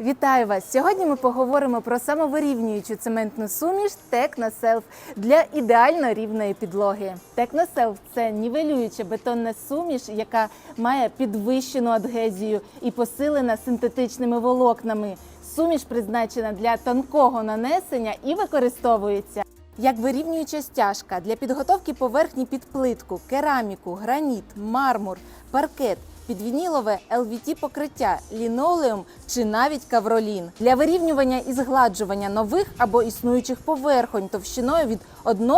Вітаю вас! Сьогодні ми поговоримо про самовирівнюючу цементну суміш Technoself для ідеально рівної підлоги. Technoself – це нівелююча бетонна суміш, яка має підвищену адгезію і посилена синтетичними волокнами. Суміш призначена для тонкого нанесення і використовується як вирівнююча стяжка для підготовки поверхні під плитку, кераміку, граніт, мармур, паркет, підвінілове LVT покриття, лінолеум чи навіть кавролін для вирівнювання і згладжування нових або існуючих поверхонь товщиною від 1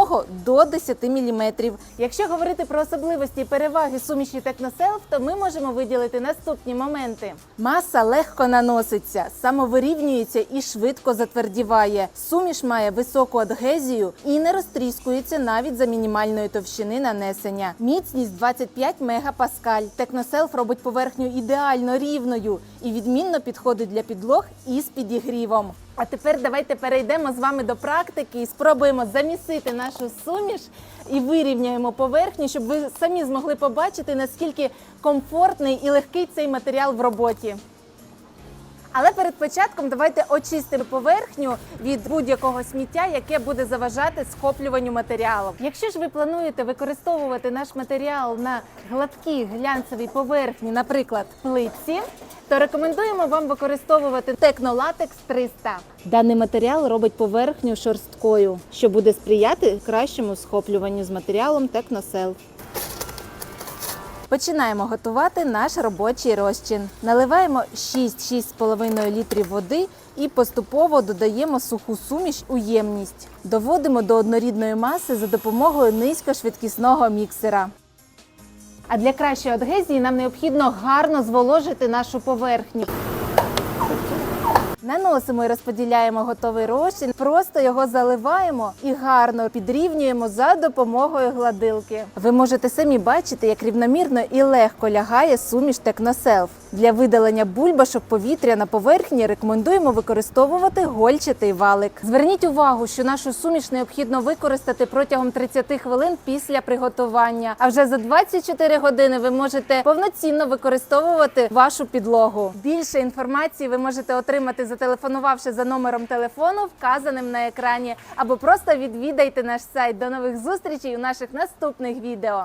до 10 мм. Якщо говорити про особливості і переваги суміші Technoself, то ми можемо виділити наступні моменти: маса легко наноситься, самовирівнюється і швидко затвердіває. Суміш має високу адгезію і не розтріскується навіть за мінімальної товщини нанесення. Міцність 25 мегапаскаль. Technoself робить поверхню ідеально рівною і відмінно підходить для підлог із підігрівом. А тепер давайте перейдемо з вами до практики і спробуємо замісити нашу суміш і вирівняємо поверхню, щоб ви самі змогли побачити, наскільки комфортний і легкий цей матеріал в роботі. Але перед початком давайте очистимо поверхню від будь-якого сміття, яке буде заважати схоплюванню матеріалу. Якщо ж ви плануєте використовувати наш матеріал на гладкій глянцевій поверхні, наприклад, плитці, то рекомендуємо вам використовувати Технолатекс 300. Даний матеріал робить поверхню шорсткою, що буде сприяти кращому схоплюванню з матеріалом Technoself. Починаємо готувати наш робочий розчин. Наливаємо 6-6,5 літрів води і поступово додаємо суху суміш у ємність. Доводимо до однорідної маси за допомогою низькошвидкісного міксера. А для кращої адгезії нам необхідно гарно зволожити нашу поверхню. Наносимо і розподіляємо готовий розчин, просто його заливаємо і гарно підрівнюємо за допомогою гладилки. Ви можете самі бачити, як рівномірно і легко лягає суміш Technoself. Для видалення бульбашок повітря на поверхні рекомендуємо використовувати гольчатий валик. Зверніть увагу, що нашу суміш необхідно використати протягом 30 хвилин після приготування. А вже за 24 години ви можете повноцінно використовувати вашу підлогу. Більше інформації ви можете отримати зателефонувавши за номером телефону, вказаним на екрані, або просто відвідайте наш сайт. До нових зустрічей у наших наступних відео.